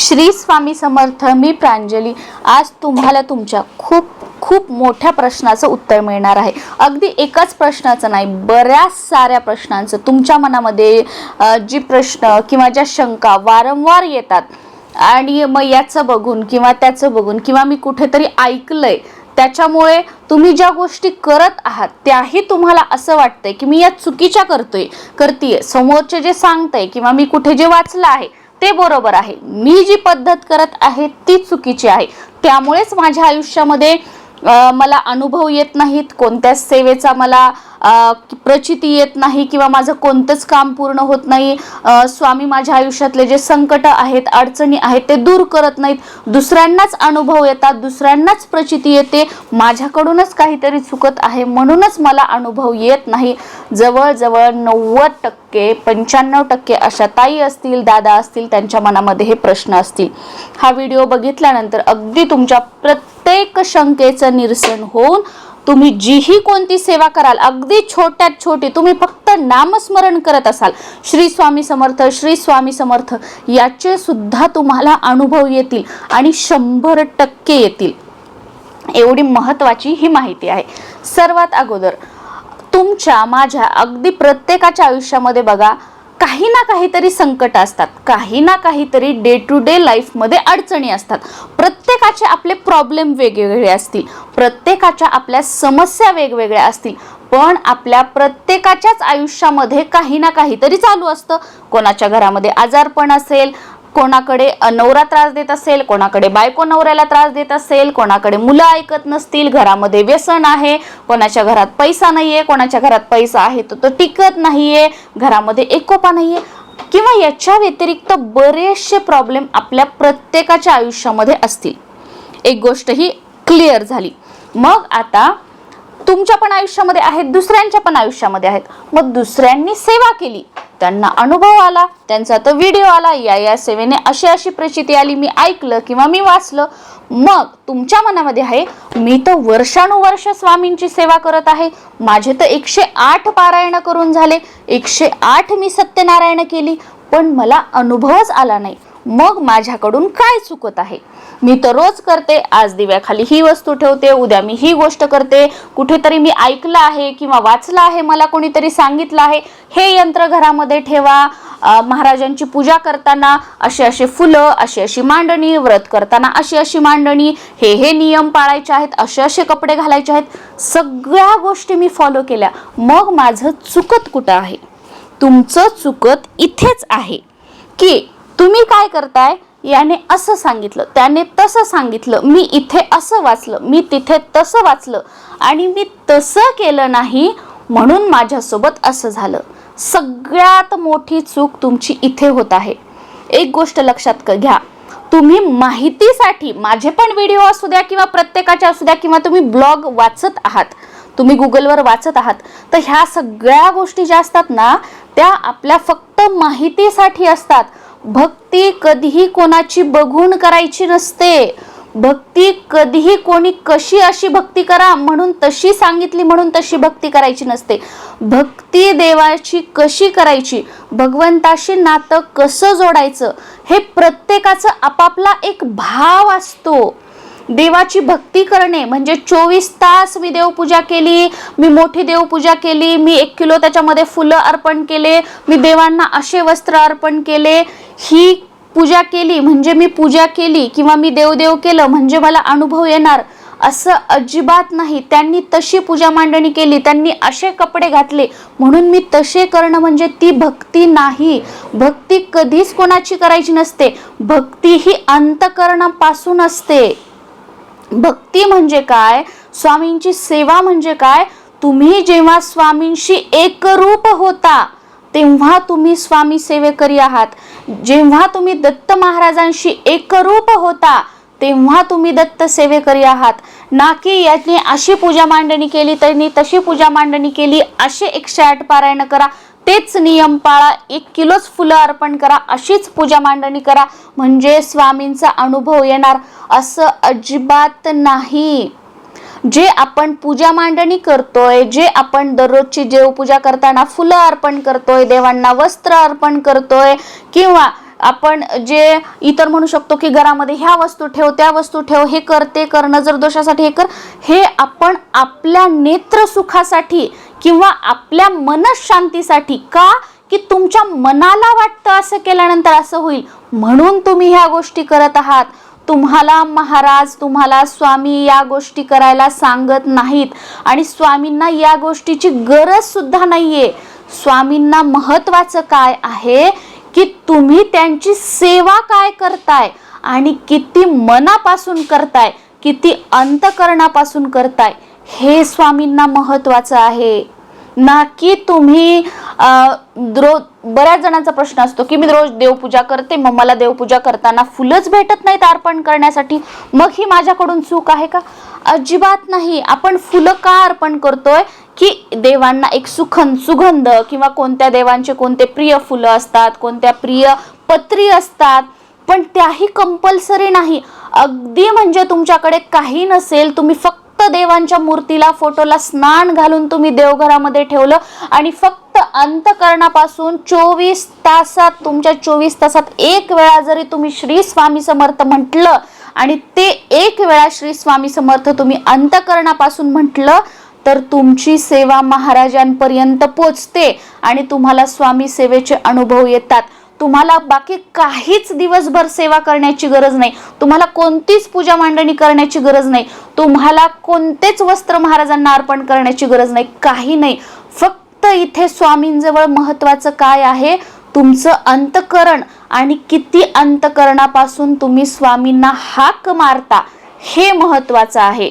श्री स्वामी समर्थ मी प्रांजली. आज तुम्हाला तुमच्या खूप खूप मोठ्या प्रश्नाचं उत्तर मिळणार आहे. अगदी एकाच प्रश्नाचं नाही बऱ्याच साऱ्या प्रश्नांचं. तुमच्या मनामध्ये जी प्रश्न किंवा ज्या शंका वारंवार येतात आणि मग याचं बघून किंवा त्याचं बघून किंवा मी कुठेतरी ऐकलंय त्याच्यामुळे तुम्ही ज्या गोष्टी करत आहात त्याही तुम्हाला असं वाटतंय की मी या चुकीच्या करतोय करतीये. समोरचे जे सांगतंय किंवा मी कुठे जे वाचलं आहे ते बरोबर आहे. मी जी पद्धत करत आहे ती चुकीची आहे. त्यामुळेच माझ्या आयुष्यामध्ये मला अनुभव येत नाहीत. कोणत्याच सेवेचा मला प्रचिती येत नाही किंवा माझं कोणतंच काम पूर्ण होत नाही. स्वामी माझ्या आयुष्यातले जे संकट आहेत अडचणी आहेत ते दूर करत नाहीत. दुसऱ्यांनाच अनुभव येतात दुसऱ्यांनाच प्रचिती येते. माझ्याकडूनच काहीतरी चुकत आहे म्हणूनच मला अनुभव येत नाही. जवळजवळ नव्वद टक्के पंच्याण्णव टक्के अशा ताई असतील दादा असतील त्यांच्या मनामध्ये हे प्रश्न असतील. हा व्हिडिओ बघितल्यानंतर अगदी तुमच्या प्रत्येक शंकेचं निरसन होऊन तुम्ही जीही कोणती सेवा कराल अगदी छोट्यात छोटी तुम्ही फक्त नामस्मरण करत असाल. श्री स्वामी समर्थ श्री स्वामी समर्थ याचे सुद्धा तुम्हाला अनुभव येतील आणि शंभर टक्के येतील. एवढी महत्वाची ही माहिती आहे. सर्वात अगोदर तुमच्या माझ्या अगदी प्रत्येकाच्या आयुष्यामध्ये बघा काही ना काहीतरी संकट असतात. काही ना काहीतरी डे टू डे लाईफमध्ये अडचणी असतात. प्रत्येकाचे आपले प्रॉब्लेम वेगवेगळे असतील. प्रत्येकाच्या आपल्या समस्या वेगवेगळ्या असतील. पण आपल्या प्रत्येकाच्याच आयुष्यामध्ये काही ना काहीतरी चालू असतं. कोणाच्या घरामध्ये आजारपण असेल कोणाकडे नवरा त्रास देत असेल कोणाकडे बायको नवऱ्याला त्रास देत असेल कोणाकडे मुलं ऐकत नसतील घरामध्ये व्यसन आहे कोणाच्या घरात पैसा नाहीये कोणाच्या घरात पैसा आहे तर तो टिकत नाहीये घरामध्ये एकोपा नाहीये. किंवा याच्या व्यतिरिक्त बरेचसे प्रॉब्लेम आपल्या प्रत्येकाच्या आयुष्यामध्ये असतील. एक गोष्ट ही क्लिअर झाली. मग आता तुमच्या पण आयुष्यामध्ये आहेत दुसऱ्यांच्या पण आयुष्यामध्ये आहेत. मग दुसऱ्यांनी सेवा केली. त्यांना अनुभव आला त्यांचा तर व्हिडिओ आला या या सेवेने अशी अशी प्रचिती आली. मी ऐकलं किंवा मी वाचलं. मग तुमच्या मनामध्ये आहे मी तर वर्षानुवर्ष स्वामींची सेवा करत आहे. माझे तर एकशे आठ पारायण करून झाले. एकशे आठ मी सत्यनारायण केली. पण मला अनुभवच आला नाही. मग माझ्याकडून काय चुकत आहे? मी तर रोज करते आज दिव्याखाली ही वस्तू ठेवते उद्या मी ही गोष्ट करते. कुठेतरी मी ऐकलं आहे किंवा वाचलं आहे मला कोणीतरी सांगितलं आहे हे यंत्र घरामध्ये ठेवा. महाराजांची पूजा करताना असे असे फुलं अशी अशी मांडणी व्रत करताना अशी अशी मांडणी हे हे नियम पाळायचे आहेत असे असे कपडे घालायचे आहेत. सगळ्या गोष्टी मी फॉलो केल्या. मग माझं चुकत कुठं आहे? तुमचं चुकत इथेच आहे. की तुम्ही काय करताय? याने असं सांगितलं त्याने तसं सांगितलं मी इथे असं वाचलं मी तिथे तसं वाचलं आणि मी तसं केलं नाही म्हणून माझ्यासोबत असं झालं. सगळ्यात मोठी चूक तुमची इथे होत आहे. एक गोष्ट लक्षात घ्या. तुम्ही माहितीसाठी माझे पण व्हिडिओ असू द्या किंवा प्रत्येकाचे असू द्या किंवा तुम्ही ब्लॉग वाचत आहात तुम्ही गुगलवर वाचत आहात तर ह्या सगळ्या गोष्टी ज्या असतात ना त्या आपल्या फक्त माहितीसाठी असतात. भक्ती कधीही कोणाची बघून करायची नसते. भक्ती कधीही कोणी कशी अशी भक्ती करा म्हणून तशी सांगितली म्हणून तशी भक्ती करायची नसते. भक्ती देवाची कशी करायची? भगवंताशी नातं कसं जोडायचं? हे प्रत्येकाचं आपापला एक भाव असतो. देवाची भक्ती करणे म्हणजे चोवीस तास मी देवपूजा केली मी मोठी देवपूजा केली मी एक किलो त्याच्यामध्ये फुलं अर्पण केले मी देवांना असे वस्त्र अर्पण केले ही पूजा केली म्हणजे मी पूजा केली किंवा मी देवदेव केलं म्हणजे मला अनुभव येणार असं अजिबात नाही. त्यांनी तशी पूजा मांडणी केली त्यांनी असे कपडे घातले. म्हणून मी तसे करणं म्हणजे ती भक्ती नाही. भक्ती कधीच कोणाची करायची नसते. भक्ती ही अंतकरणापासून असते. भक्ती म्हणजे काय? स्वामींची सेवा म्हणजे काय? तुम्ही जेव्हा स्वामींशी एकरूप होता तेव्हा तुम्ही स्वामी सेवेकरी आहात. जेव्हा तुम्ही दत्त महाराजांशी एकरूप होता तेव्हा तुम्ही दत्त सेवेकरी आहात. ना की याने अशी पूजा मांडणी केली त्यांनी तशी पूजा मांडणी केली असे एकशे आठ पारायण करा तेच नियम पाळा एक किलोच फुलं अर्पण करा अशीच पूजा मांडणी करा. म्हणजे स्वामींचा अनुभव येणार. असं अजिबात नाही. जे आपण पूजा मांडणी करतोय जे आपण दररोजची देवपूजा करताना फुलं अर्पण करतोय देवांना वस्त्र अर्पण करतोय किंवा आपण जे इतर म्हणू शकतो की घरामध्ये ह्या वस्तू ठेव त्या वस्तू ठेव हे कर ते कर नजर दोषासाठी हे कर हे आपण आपल्या नेत्रसुखासाठी किंवा आपल्या मनशांतीसाठी का? की तुमच्या मनाला वाटतं असं केल्यानंतर असं होईल. म्हणून तुम्ही ह्या गोष्टी करत आहात. तुम्हाला महाराज तुम्हाला स्वामी या गोष्टी करायला सांगत नाहीत आणि स्वामींना या गोष्टीची गरज सुद्धा नाहीये. स्वामींना महत्वाचं काय आहे? की तुम्ही त्यांची सेवा काय करताय आणि किती मनापासून करताय किती अंतकरणापासून करताय हे स्वामींना महत्वाचं आहे. ना की तुम्ही रोज बऱ्याच जणांचा प्रश्न असतो की मी रोज देवपूजा करते मग मला देवपूजा करताना फुलंच भेटत नाहीत अर्पण करण्यासाठी. मग ही माझ्याकडून चूक आहे का? अजिबात नाही. आपण फुलं का अर्पण करतोय? की देवांना एक सुखन सुगंध किंवा कोणत्या देवांचे कोणते प्रिय फुलं असतात कोणत्या प्रिय पत्री असतात पण त्याही कंपल्सरी नाही. अगदी म्हणजे तुमच्याकडे काही नसेल तुम्ही फक्त देवांच्या मूर्तीला फोटोला स्नान घालून तुम्ही देवघरामध्ये ठेवलं आणि फक्त अंतकरणापासून चोवीस तासात तुमच्या चोवीस तासात एक वेळा जरी तुम्ही श्री स्वामी समर्थ म्हटलं आणि ते एक वेळा श्री स्वामी समर्थ तुम्ही अंतकरणापासून म्हटलं तर तुमची सेवा महाराजांपर्यंत पोचते आणि तुम्हाला स्वामी सेवेचे अनुभव येतात. तुम्हाला बाकी काहीच दिवसभर सेवा करण्याची गरज नाही. तुम्हाला कोणतीच पूजा मांडणी करण्याची गरज नाही. तुम्हाला कोणतेच वस्त्र महाराजांना अर्पण करण्याची गरज नाही. काही नाही. फक्त इथे स्वामींजवळ महत्वाचं काय आहे? तुमचं अंतकरण आणि किती अंतकरणापासून तुम्ही स्वामींना हाक मारता हे महत्वाचं आहे.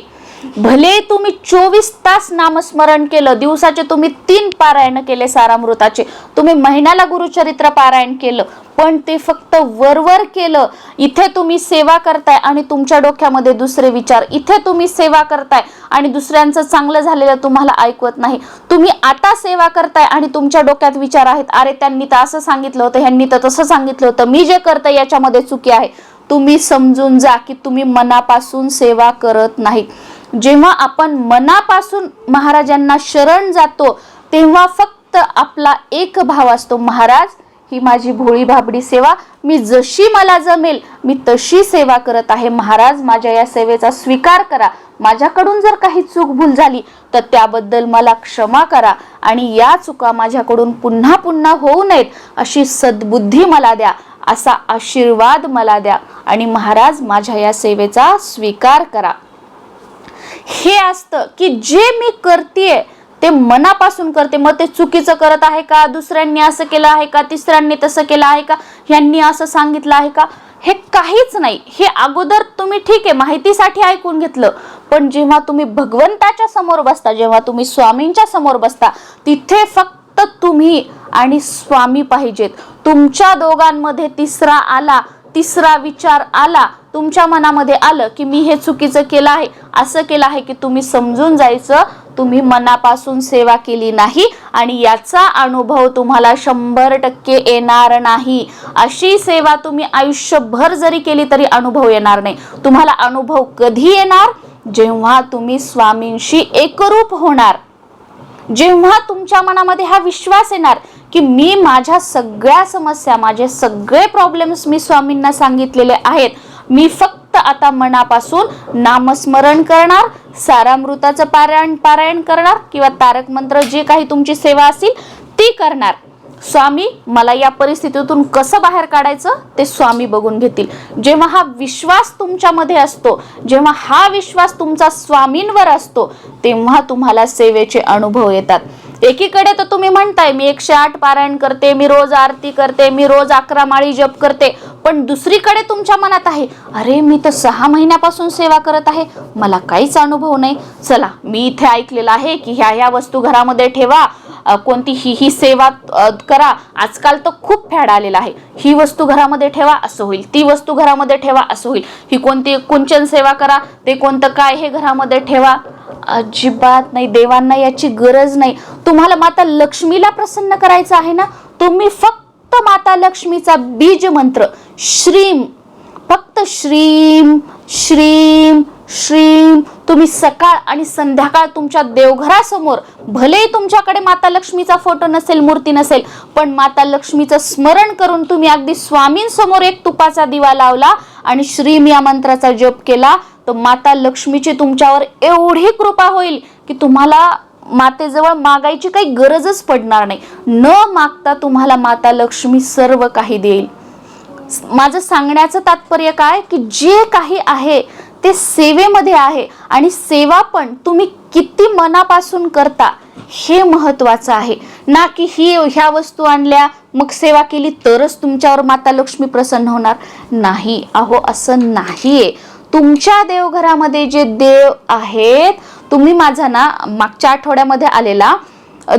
भले तुम्ही चोवीस तास नामस्मरण केलं दिवसाचे तुम्ही तीन पारायण केले सारामृताचे तुम्ही महिन्याला गुरुचरित्र पारायण केलं पण ते फक्त वरवर केलं इथे तुम्ही सेवा करताय आणि तुमच्या डोक्यामध्ये दुसरे विचार इथे तुम्ही सेवा करताय आणि दुसऱ्यांचं चांगलं झालेलं तुम्हाला ऐकवत नाही. तुम्ही आता सेवा करताय आणि तुमच्या डोक्यात विचार आहेत अरे त्यांनी तर असं सांगितलं होतं ह्यांनी तर तसं सांगितलं होतं मी जे करतोय याच्यामध्ये चुकी आहे. तुम्ही समजून जा की तुम्ही मनापासून सेवा करत नाही जेव्हा आपण मनापासून महाराजांना शरण जातो तेव्हा फक्त आपला एक भाव असतो महाराज ही माझी भोळी भाबडी सेवा मी जशी मला जमेल मी तशी सेवा करत आहे. महाराज माझ्या या सेवेचा स्वीकार करा. माझ्याकडून जर काही चूक भूल झाली तर त्याबद्दल मला क्षमा करा आणि या चुका माझ्याकडून पुन्हा पुन्हा होऊ नयेत अशी सद्बुद्धी मला द्या असा आशीर्वाद मला द्या आणि महाराज माझ्या या सेवेचा स्वीकार करा. हे असतं की जे मी करतेय ते मनापासून करते. मग ते चुकीचं करत आहे का? दुसऱ्यांनी असं केलं आहे का? तिसऱ्यांनी तसं केलं आहे का? यांनी असं सांगितलं आहे का? हे काहीच नाही. हे अगोदर तुम्ही ठीक आहे माहितीसाठी ऐकून घेतलं. पण जेव्हा तुम्ही भगवंताच्या समोर बसता जेव्हा तुम्ही स्वामींच्या समोर बसता तिथे फक्त तुम्ही आणि स्वामी पाहिजेत. तुमच्या दोघांमध्ये तिसरा आला तिसरा विचार आला तुमच्या मनामध्ये आलं की मी हे चुकीचं केलं आहे. असं केलं आहे की तुम्ही समजून जायचं तुम्ही मनापासून सेवा केली नाही आणि याचा अनुभव तुम्हाला शंभर टक्के येणार नाही. अशी सेवा तुम्ही आयुष्यभर जरी केली तरी अनुभव येणार नाही. तुम्हाला अनुभव कधी येणार? जेव्हा तुम्ही स्वामींशी एकरूप होणार. जेव्हा तुमच्या मनामध्ये हा विश्वास येणार की मी माझ्या सगळ्या समस्या माझे सगळे प्रॉब्लेम्स मी स्वामींना सांगितलेले आहेत. मी फक्त आता मनापासून नामस्मरण करणार सारामृताचं पारायण पारायण करणार किंवा तारक मंत्र जे काही तुमची सेवा असेल ती करणार. स्वामी मला या परिस्थितीतून कसं बाहेर काढायचं ते स्वामी बघून घेतील. जेव्हा हा विश्वास तुमच्यामध्ये असतो जेव्हा हा विश्वास तुमचा स्वामींवर असतो तेव्हा तुम्हाला सेवेचे अनुभव येतात. एकीकडे तर तुम्ही म्हणताय मी एकशे आठ पारायण करते मी रोज आरती करते मी रोज अकरा माळी जप करते पण दुसरीकडे तुमच्या मनात आहे अरे मी तर सहा महिन्यापासून सेवा करत आहे मला काहीच अनुभव नाही. चला मी इथे ऐकलेलं आहे की ह्या ह्या वस्तू घरामध्ये ठेवा कोणती ही ही सेवा करा. आजकाल तर खूप फॅड आलेला आहे. ही वस्तू घरामध्ये ठेवा असं होईल. ती वस्तू घरामध्ये ठेवा असं होईल. ही कोणती कुंचन सेवा करा ते कोणतं काय हे घरामध्ये ठेवा. अजिबात नाही देवांना याची गरज नाही. तुम्हाला माता लक्ष्मीला प्रसन्न करायचं आहे ना? तुम्ही फक्त माता लक्ष्मीचा बीज मंत्र श्रीम फक्त श्रीम श्रीम श्रीम. तुम्ही सकाळ आणि संध्याकाळ तुमच्या देवघरासमोर भलेही तुमच्याकडे माता लक्ष्मीचा फोटो नसेल मूर्ती नसेल पण माता लक्ष्मीचं स्मरण करून तुम्ही अगदी स्वामींसमोर एक तुपाचा दिवा लावला आणि श्रीम या मंत्राचा जप केला. तर माता लक्ष्मीची तुमच्यावर एवढी कृपा होईल की तुम्हाला मातेजवळ मागायची काही गरजच पडणार नाही. न मागता तुम्हाला माता लक्ष्मी सर्व काही देईल. माझं सांगण्याचं तात्पर्य काय? की जे काही आहे ते सेवेमध्ये आहे आणि सेवा पण तुम्ही किती मनापासून करता हे महत्वाचं आहे. ना की ही ह्या वस्तू आणल्या मग सेवा केली तरच तुमच्यावर माता लक्ष्मी प्रसन्न होणार. नाही अहो असं नाही आहे तुमच्या देवघरामध्ये जे देव आहेत तुम्ही माझा ना मागच्या आठवड्यामध्ये आलेला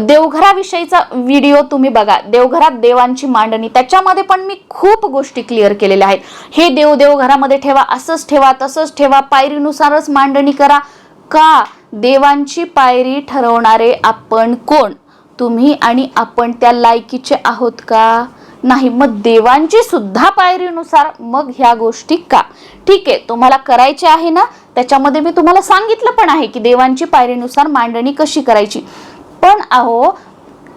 देवघराविषयीचा व्हिडिओ तुम्ही बघा. देवघरात देवांची मांडणी. त्याच्यामध्ये पण मी खूप गोष्टी क्लिअर केलेल्या आहेत. हे देव देवघरामध्ये ठेवा असंच ठेवा तसंच ठेवा पायरीनुसारच मांडणी करा. का? देवांची पायरी ठरवणारे आपण कोण? तुम्ही आणि आपण त्या लायकीचे आहोत का? नाही मग देवांची सुद्धा पायरीनुसार मग ह्या गोष्टी का? ठीक आहे तुम्हाला करायचे आहे ना? त्याच्यामध्ये मी तुम्हाला सांगितलं पण आहे की देवांची पायरीनुसार मांडणी कशी करायची. पण अहो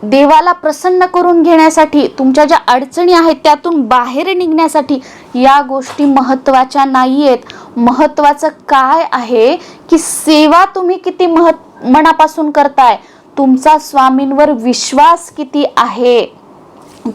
देवाला प्रसन्न करून घेण्यासाठी तुमच्या ज्या अडचणी आहेत त्यातून बाहेर निघण्यासाठी या गोष्टी महत्त्वाच्या नाही आहेत महत्त्वाचं काय आहे की सेवा तुम्ही किती महत् मनापासून करताय. तुमचा स्वामींवर विश्वास किती आहे?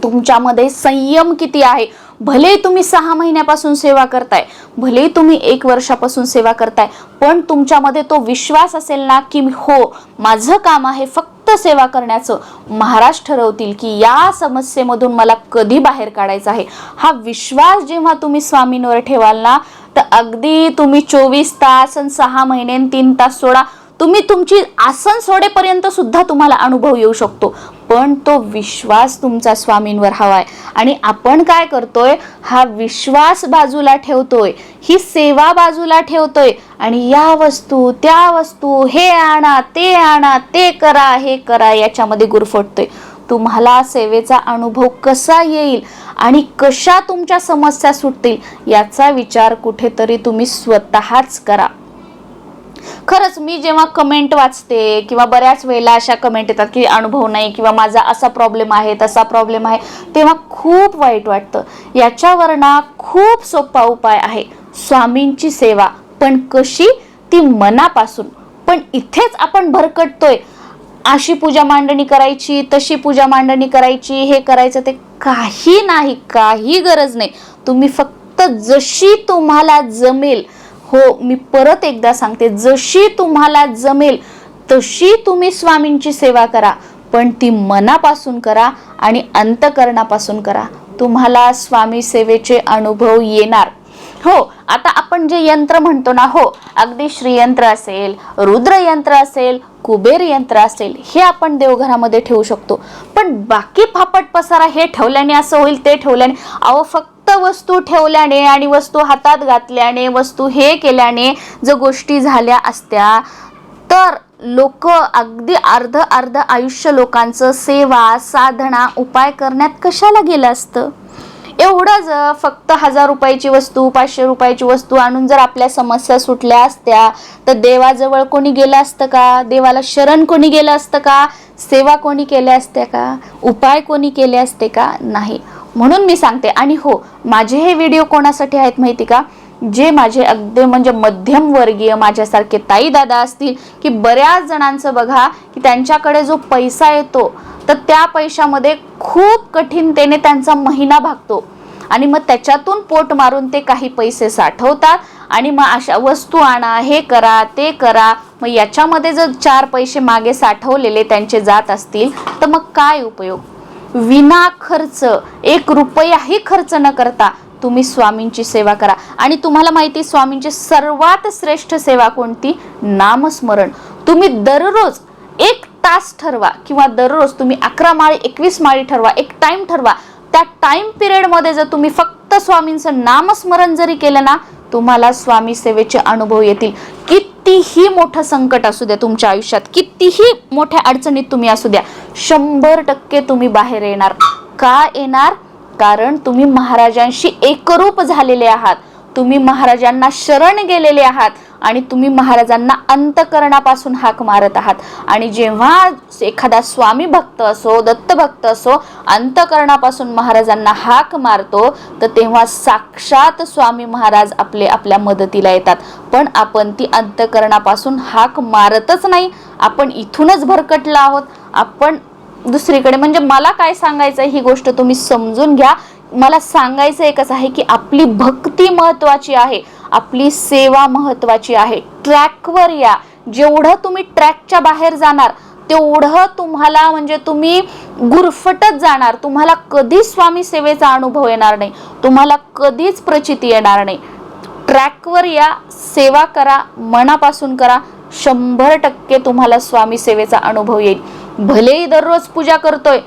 तुमच्यामध्ये संयम किती आहे? भले तुम्ही सहा महिन्यापासून सेवा करताय भले तुम्ही एक वर्षापासून सेवा करताय पण तुमच्यामध्ये तो विश्वास असेल ना की हो माझं काम आहे फक्त सेवा करण्याचं. महाराज ठरवतील की या समस्येमधून मला कधी बाहेर काढायचं आहे. हा विश्वास जेव्हा तुम्ही स्वामींवर ठेवाल ना तर अगदी तुम्ही चोवीस तास आणि सहा महिने तीन तास सोडा. तुम्ही तुमची आसन सोडेपर्यंत सुद्धा तुम्हाला अनुभव येऊ शकतो. पण तो विश्वास तुमचा स्वामींवर हवाय. आणि आपण काय करतोय? हा विश्वास बाजूला ठेवतोय. ही सेवा बाजूला ठेवतोय. आणि या वस्तू त्या वस्तू हे आणा ते आणा ते करा हे करा याच्यामध्ये गुरफटतोय. तुम्हाला सेवेचा अनुभव कसा येईल? आणि कशा तुमच्या समस्या सुटतील? याचा विचार कुठेतरी तुम्ही स्वतःच करा. खरंच मी जेव्हा कमेंट वाचते किंवा बऱ्याच वेळेला अशा कमेंट येतात की अनुभव नाही किंवा माझा असा प्रॉब्लेम आहे तसा प्रॉब्लेम आहे तेव्हा खूप वाईट वाटतं. याच्यावर ना खूप सोपा उपाय आहे. स्वामींची सेवा. पण कशी? ती मनापासून. पण इथेच आपण भरकटतोय. अशी पूजा मांडणी करायची तशी पूजा मांडणी करायची हे करायचं ते काही नाही काही गरज नाही. तुम्ही फक्त जशी तुम्हाला जमेल हो मी परत एकदा सांगते जशी तुम्हाला जमेल तशी तुम्ही स्वामींची सेवा करा पण ती मनापासून करा आणि अंतकरणापासून करा. तुम्हाला स्वामी सेवेचे अनुभव येणार. हो आता आपण जे यंत्र म्हणतो ना हो अगदी श्रीयंत्र असेल रुद्र यंत्र असेल कुबेर यंत्र असेल हे आपण देवघरामध्ये ठेवू शकतो. पण बाकी फापट पसारा हे ठेवल्याने असं होईल ते ठेवल्याने. अहो फक्त फक्त वस्तू ठेवल्याने आणि वस्तू हातात घातल्याने वस्तू हे केल्याने जर गोष्टी झाल्या असत्या तर लोक अगदी अर्ध अर्ध आयुष्य लोकांचं सेवा साधना उपाय करण्यात कशाला गेलं असतं? एवढंच फक्त हजार रुपयाची वस्तू पाचशे रुपयाची वस्तू आणून जर आपल्या समस्या सुटल्या असत्या तर देवाजवळ कोणी गेलं असतं का? देवाला शरण कोणी गेलं असतं का? सेवा कोणी केल्या असत्या का? उपाय कोणी केले असते का? नाही. म्हणून मी सांगते. आणि हो माझे हे व्हिडिओ कोणासाठी आहेत माहिती का? जे माझे अगदी म्हणजे मध्यम वर्गीय माझ्यासारखे ताई दादा असतील की बऱ्याच जणांचं बघा की त्यांच्याकडे जो पैसा येतो तर त्या पैशामध्ये खूप कठीणतेने त्यांचा महिना भागतो. आणि मग त्याच्यातून पोट मारून ते काही पैसे साठवतात आणि मग अशा वस्तू आणा हे करा ते करा मग याच्यामध्ये जर चार पैसे मागे साठवलेले त्यांचे जात असतील तर मग काय उपयोग? विना खर्च एक रुपयाही खर्च न करता तुम्ही स्वामींची सेवा करा. आणि तुम्हाला माहिती स्वामींची सर्वात श्रेष्ठ सेवा कोणती? नामस्मरण. तुम्ही दररोज एक तास ठरवा किंवा दररोज तुम्ही अकरा माळी एकवीस माळी ठरवा एक टाइम ठरवा. त्या टाइम पिरियडमध्ये जर तुम्ही फक्त स्वामींचं नामस्मरण जरी केलं ना तुम्हाला स्वामी सेवेचे अनुभव येतील. कितीही मोठं संकट असू द्या तुमच्या आयुष्यात कितीही मोठ्या अडचणीत तुम्ही असू द्या शंभर टक्के तुम्ही बाहेर येणार का येणार? कारण तुम्ही महाराजांशी एकरूप झालेले आहात. तुम्ही महाराजांना शरण गेलेले आहात. आणि तुम्ही महाराजांना अंतकरणापासून हाक मारत आहात. आणि जेव्हा एखादा स्वामी भक्त असो दत्त भक्त असो अंतकरणापासून महाराजांना हाक मारतो तर तेव्हा साक्षात स्वामी महाराज आपले आपल्या मदतीला येतात. पण आपण ती अंतकरणापासून हाक मारतच नाही. आपण इथूनच भरकटला आहोत. आपण दुसरीकडे म्हणजे मला काय सांगायचं ही गोष्ट तुम्ही समजून घ्या. मला सांगायचं एकच आहे की आपली भक्ती महत्वाची आहे. आपली सेवा महत्वाची आहे. ट्रॅकवर या. जेवढं तुम्ही ट्रॅकच्या बाहेर जाणार तेवढं तुम्हाला म्हणजे तुम्ही गुरफटत जाणार. तुम्हाला कधीच स्वामी सेवेचा अनुभव येणार नाही. तुम्हाला कधीच प्रचिती येणार नाही. ट्रॅकवर या. सेवा करा मनापासून करा. शंभर टक्के तुम्हाला स्वामी सेवेचा अनुभव येईल. भलेही दररोज पूजा करतोय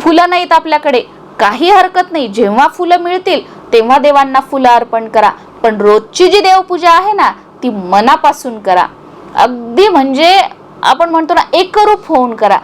फुलं नाहीत आपल्याकडे. काही हरकत नाही. जेव्हा फुलं मिळतील तेव्हा देवांना फुलं अर्पण करा. पण रोजची जी देवपूजा आहे ना ती मनापासून करा. अगदी म्हणजे आपण म्हणतो ना एकरूप होऊन करा.